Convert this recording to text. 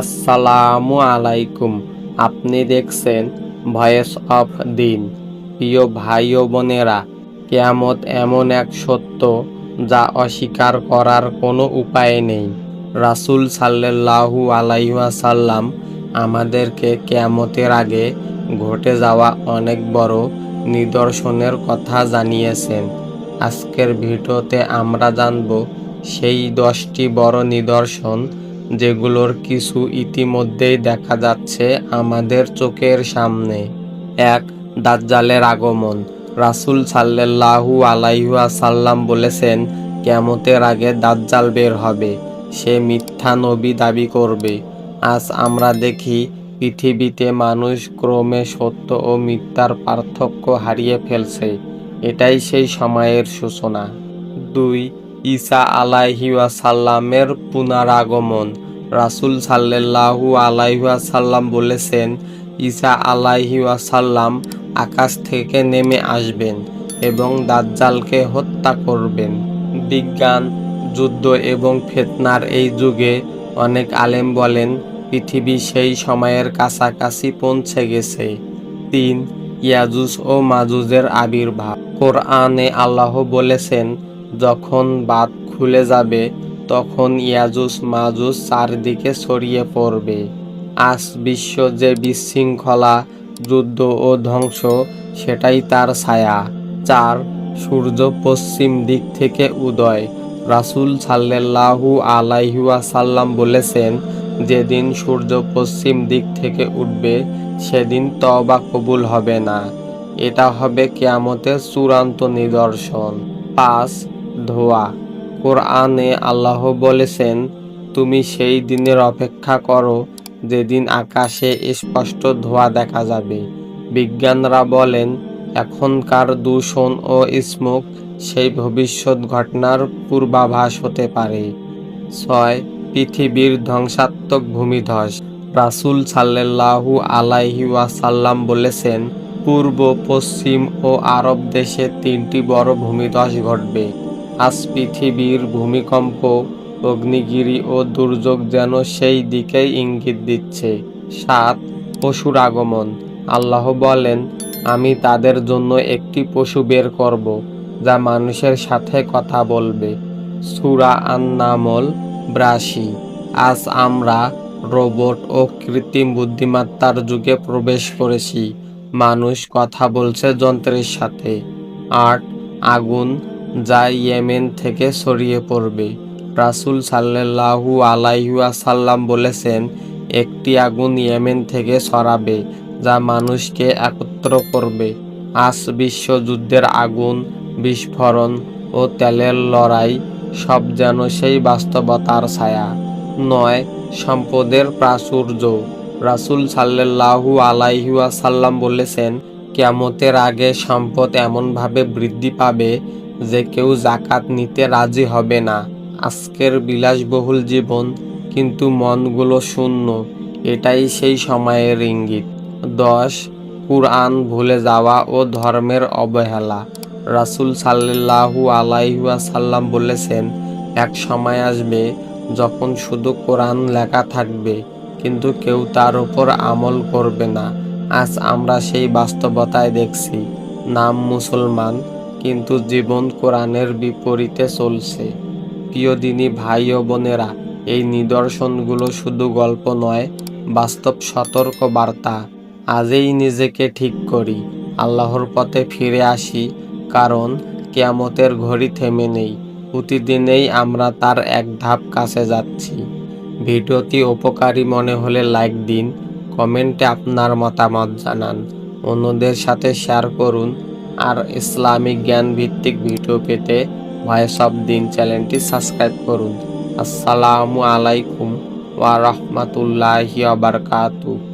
আসসালামু আলাইকুম। আপনি দেখছেন ভয়েস অফ দিন। প্রিয় ভাই ও বোনেরা, কেয়ামত এমন এক সত্য যা অস্বীকার করার কোনো উপায় নেই। রাসূল সাল্লাল্লাহু আলাইহাসাল্লাম আমাদেরকে কেয়ামতের আগে ঘটে যাওয়া অনেক বড় নিদর্শনের কথা জানিয়েছেন। আজকের ভিডিওতে আমরা জানব সেই দশটি বড় নিদর্শন যেগুলোর কিছু ইতিমধ্যেই দেখা যাচ্ছে আমাদের চোখের সামনে। এক, দাজ্জালের আগমন। রাসূল সাল্লাল্লাহু আলাইহুয়া সাল্লাম বলেছেন কেমতের আগে দাজ্জাল বের হবে। সে মিথ্যা নবী দাবি করবে। আজ আমরা দেখি পৃথিবীতে মানুষ ক্রমে সত্য ও মিথ্যার পার্থক্য হারিয়ে ফেলছে। এটাই সেই সময়ের সূচনা। দুই, ঈসা আলাইহিওয়াসাল্লামের পুনরাগমন। রাসূল সাল্লাল্লাহু আলাইহাসাল্লাম বলেছেন, ঈসা আলাইহিওয়াসাল্লাম আকাশ থেকে নেমে আসবেন এবং দাজ্জালকে হত্যা করবেন। বিজ্ঞান, যুদ্ধ এবং ফেতনার এই যুগে অনেক আলেম বলেন, পৃথিবী সেই সময়ের কাছাকাছি পৌঁছে গেছে। তিন ইয়াজুজ ও মাজুজের আবির্ভাব। কোরআনে আল্লাহ বলেছেন, যখন বাদ খুলে যাবে তখন ইয়াজুস মাজুস চারদিকে ছড়িয়ে পড়বে। আজ বিশ্ব যে বিশৃঙ্খলা, যুদ্ধ ও ধ্বংস, সেটাই তার ছায়া চার সূর্য পশ্চিম দিক থেকে উদয়। রাসুল সাল্লাল্লাহু আলাইহুয়া সাল্লাম বলেছেন, যেদিন সূর্য পশ্চিম দিক থেকে উঠবে, সেদিন তওবা কবুল হবে না। এটা হবে কেয়ামতের চূড়ান্ত নিদর্শন। পাঁচ, ধোয়া। কোরআনে আল্লাহ বলেছেন, তুমি সেই দিনের অপেক্ষা করো, যেদিন আকাশে স্পষ্ট ধোঁয়া দেখা যাবে। বিজ্ঞানরা বলেন, এখনকার দূষণ ও স্মোক সেই ভবিষ্যৎ ঘটনার পূর্বাভাস হতে পারে। ছয়, পৃথিবীর ধ্বংসাত্মক ভূমিধস। রাসুল সাল্লাল্লাহু আলাইহি ওয়াসাল্লাম বলেছেন, পূর্ব, পশ্চিম ও আরব দেশে তিনটি বড় ভূমিধস ঘটবে। আজ পৃথিবীর ভূমিকম্প, অগ্নিগিরি ও দুর্যোগ যেন সেই দিকেই ইঙ্গিত দিচ্ছে। সাত, পশুর আগমন। আল্লাহ বলেন, আমি তাদের জন্য একটি পশু বের করব, যা মানুষের সাথে কথা বলবে। সুরা আন্নামল ব্রাশি। আজ আমরা রোবট ও কৃত্রিম বুদ্ধিমত্তার যুগে প্রবেশ করেছি। মানুষ কথা বলছে যন্ত্রের সাথে। আট, আগুন যা ইয়েমেন থেকে ছড়িয়ে পড়বে। রাসূল সাল্লাল্লাহু আলাইহুয়া সাল্লাম বলেছেন, একটি আগুন ইয়েমেন থেকে ছড়াবে যা মানুষকে একত্র করবে। আজ বিশ্বযুদ্ধের আগুন, বিস্ফোরণ ও তেলের লড়াই, সব যেন সেই বাস্তবতার ছায়া। নয়, সম্পদের প্রাচুর্য। রাসূল সাল্লাল্লাহু আলাইহুয়া সাল্লাম বলেছেন, কেয়ামতের আগে সম্পদ এমনভাবে বৃদ্ধি পাবে যে কেউ জাকাত নিতে রাজি হবে না। আজকের বিলাসবহুল জীবন কিন্তু মনগুলো শূন্য। এটাই সেই সময়ের ইঙ্গিত। দশ, কুরআন ভুলে যাওয়া ও ধর্মের অবহেলা। রাসূল সাল্লাল্লাহু আলাইহুয়া সাল্লাম বলেছেন, এক সময় আসবে যখন শুধু কোরআন লেখা থাকবে, কিন্তু কেউ তার উপর আমল করবে না। আজ আমরা সেই বাস্তবতায় দেখছি। নাম মুসলমান কিন্তু জীবন কোরআনের বিপরীতে চলছে। প্রিয় দিনী ভাই ও বোনেরা, এই নিদর্শনগুলো শুধু গল্প নয়, বাস্তব সতর্ক বার্তা আজই নিজেকে ঠিক করি, আল্লাহর পথে ফিরে আসি, কারণ কেয়ামতের ঘড়ি থেমে নেই, প্রতিদিনেই আমরা তার এক ধাপ কাছে যাচ্ছি। ভিডিওটি উপকারী মনে হলে লাইক দিন, কমেন্টে আপনার মতামত জানান। অন্যদের সাথে শেয়ার করুন আর ইসলামিক জ্ঞান ভিত্তিক ভিডিও পেতে ভয়েস অফ দিন চ্যানেলটি সাবস্ক্রাইব করুন। আসসালামু আলাইকুম ওয়া রাহমাতুল্লাহি ওয়া বারাকাতুহু।